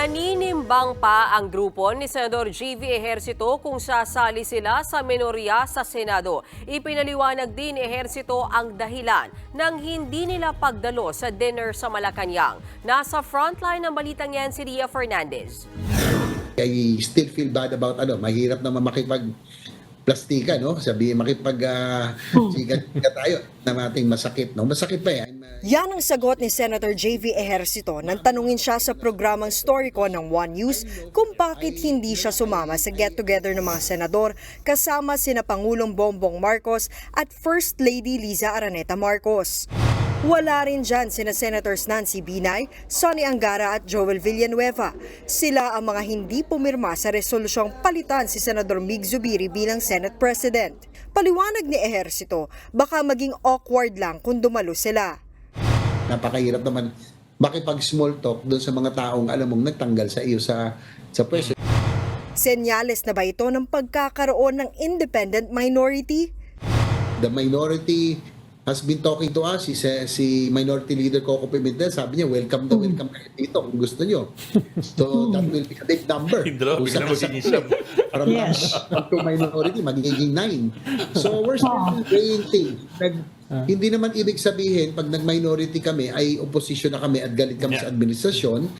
Naninimbang pa ang grupo ni Senador G.V. Ejercito kung sasali sila sa minorya sa Senado. Ipinaliwanag din Ejercito ang dahilan ng hindi nila pagdalo sa dinner sa Malacanang. Nasa frontline ng balitang yan si Ria Fernandez. I still feel bad about ano, mahirap naman makipag plastika, no? Sabi makipag uh, tayo na nating masakit, no? Masakit pa yan. Yan ang sagot ni Senator J.V. Ejercito nang tanungin siya sa programang Storyco ng One News kung bakit hindi siya sumama sa get-together ng mga senador kasama sina Pangulong Bongbong Marcos at First Lady Liza Araneta Marcos. Wala rin dyan sina Senators Nancy Binay, Sonny Angara at Joel Villanueva. Sila ang mga hindi pumirma sa resolusyong palitan si Senador Mig Zubiri bilang Senate President. Paliwanag ni Ejercito, baka maging awkward lang kung dumalo sila. Napakahirap naman makipag small talk doon sa mga taong alam mong nagtanggal sa iyo sa sa pwesto. Senyales na ba ito ng pagkakaroon ng independent minority? The minority has been talking to us. Si, si Minority Leader Coco Pimentel, sabi niya, welcome na welcome kayo dito kung gusto niyo. So that will be a big number. Indro, Kung bigla magiging siyam. From Yes. to minority, magiging nine. So we're still weighing things. Nag, Hindi naman ibig sabihin, pag nag-minority kami, ay opposition na kami at galit kami Yeah. sa administrasyon.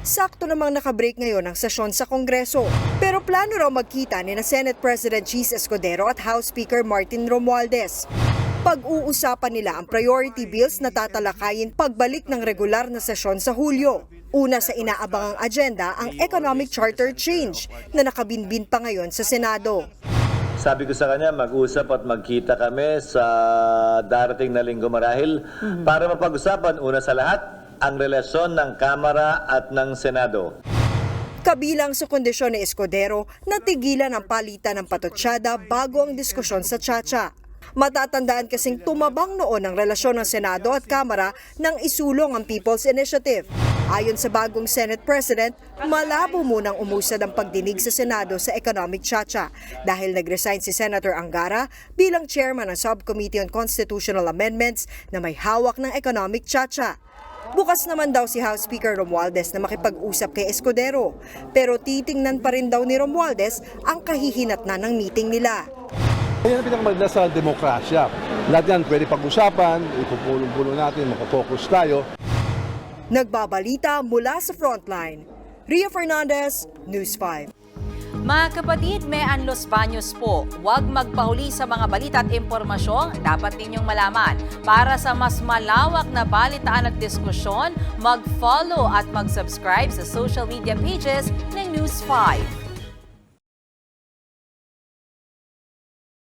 Sakto namang nakabreak ngayon ang sesyon sa Kongreso. Pero plano raw magkita ni na Senate President Cheese Escudero at House Speaker Martin Romualdez. Pag-uusapan nila ang priority bills na tatalakayin pagbalik ng regular na sesyon sa Hulyo. Una sa inaabangang agenda ang Economic Charter Change na nakabinbin pa ngayon sa Senado. Sabi ko sa kanya, mag-usap at magkita kami sa darating na linggo marahil para mapag-usapan una sa lahat ang relasyon ng Kamara at ng Senado. Kabilang sa kondisyon ni Escudero na tigilan ang palitan ng patotsyada bago ang diskusyon sa Chacha. Matatandaan kasing tumabang noon ang relasyon ng Senado at Kamara nang isulong ang People's Initiative. Ayon sa bagong Senate President, malabo munang umusad ang pagdinig sa Senado sa Economic Chacha dahil nag-resign si Senator Angara bilang chairman ng Subcommittee on Constitutional Amendments na may hawak ng Economic Chacha. Bukas naman daw si House Speaker Romualdez na makipag-usap kay Escudero. Pero titingnan pa rin daw ni Romualdez ang kahihinatnan ng meeting nila. Yan ang pinakamaganda sa demokrasya. Lahat yan pwede pag-usapan, ipupulong-pulong natin, makafocus tayo. Nagbabalita mula sa Frontline. Ria Fernandez, News 5. Mga kapatid, may Anlos Baños po. Huwag magpahuli sa mga balita at impormasyong dapat ninyong malaman. Para sa mas malawak na balitaan at diskusyon, mag-follow at mag-subscribe sa social media pages ng News 5.